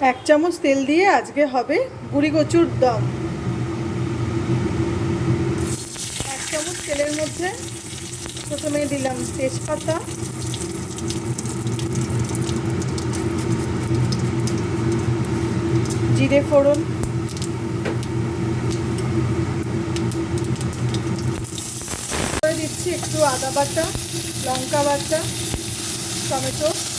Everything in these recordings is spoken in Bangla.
এক চামচ তেল দিয়ে আজকে হবে গুড়ি কচুর দম। এক চামচ তেলের মধ্যে প্রথমে দিলাম তেজপাতা। জিরে ফোড়ন। দিচ্ছি একটু আদা বাটা, লঙ্কা বাটা, টমেটো।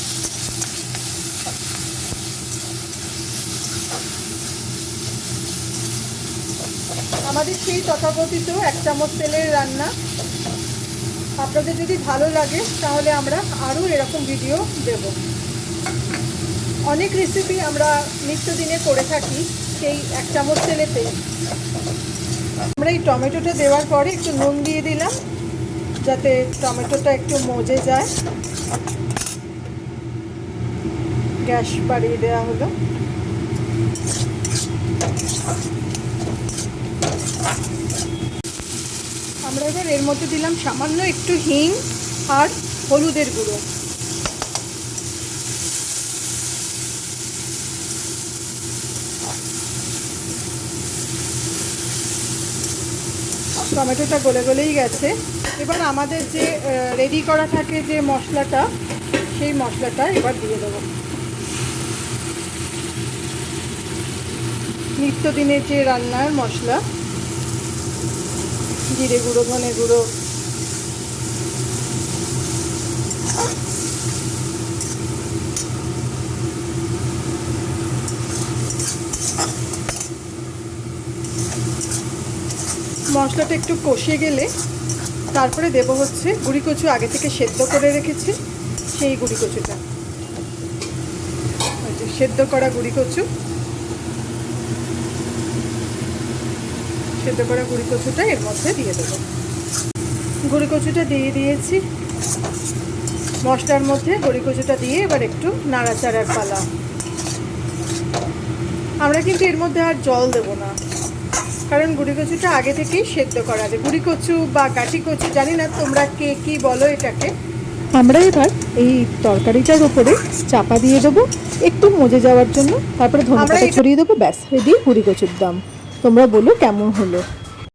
আমাদের সেই তথাকথিত এক চামচ তেলের রান্না। আপনাদের যদি ভালো লাগে, তাহলে আমরা আরও এরকম ভিডিও দেব। অনেক রেসিপি আমরা নিত্যদিনে করে থাকি সেই এক চামচ তেলেতে আমরা এই টমেটোটা দেওয়ার পরে একটু নুন দিয়ে দিলাম, যাতে টমেটোটা একটু মজে যায়। গ্যাস বাড়িয়ে দেওয়া হলো। আমরা এবার এর মধ্যে দিলাম সামান্য একটু হিং আর হলুদের গুঁড়ো। টমেটোটা গলে গলেই গেছে। এবার আমাদের যে রেডি করা থাকে যে মশলাটা, সেই মশলাটা এবার দিয়ে দেবো। নিত্যদিনের যে রান্নার মশলা জিরে গুঁড়ো, ধনে গুঁড়ো। মশলাটা একটু কষে গেলে তারপরে দেব হচ্ছে গুড়ি কচু আগে থেকে সেদ্ধ করে রেখেছি, সেই গুড়ি কচুটা। সেদ্ধ করা গুড়ি কচু। সেদ্ধ করা গুড়ি কচুটা এর মধ্যে দিয়ে দেবো। গুড়ি কচুটা দিয়ে দিয়েছি। মশলার মধ্যে গুড়ি কচুটা দিয়ে এবার একটু নাড়াচাড়ার পালা। আমরা কিন্তু এর মধ্যে আর জল দেব না কারণ গুড়ি কচুটা আগে থেকেই সেদ্ধ করা আছে। গুড়ি কচু বা কাঠি কচু জানি না তোমরা কে কি বলো এটাকে। আমরা এবার এই তরকারিটার উপরে চাপা দিয়ে দেবো। একটু মজে যাওয়ার জন্য তারপরে ধনে পাতা ছড়িয়ে দেবো। ব্যাস রেডি। পুরি কচুর দাম। তোমরা বলো কেমন হলো।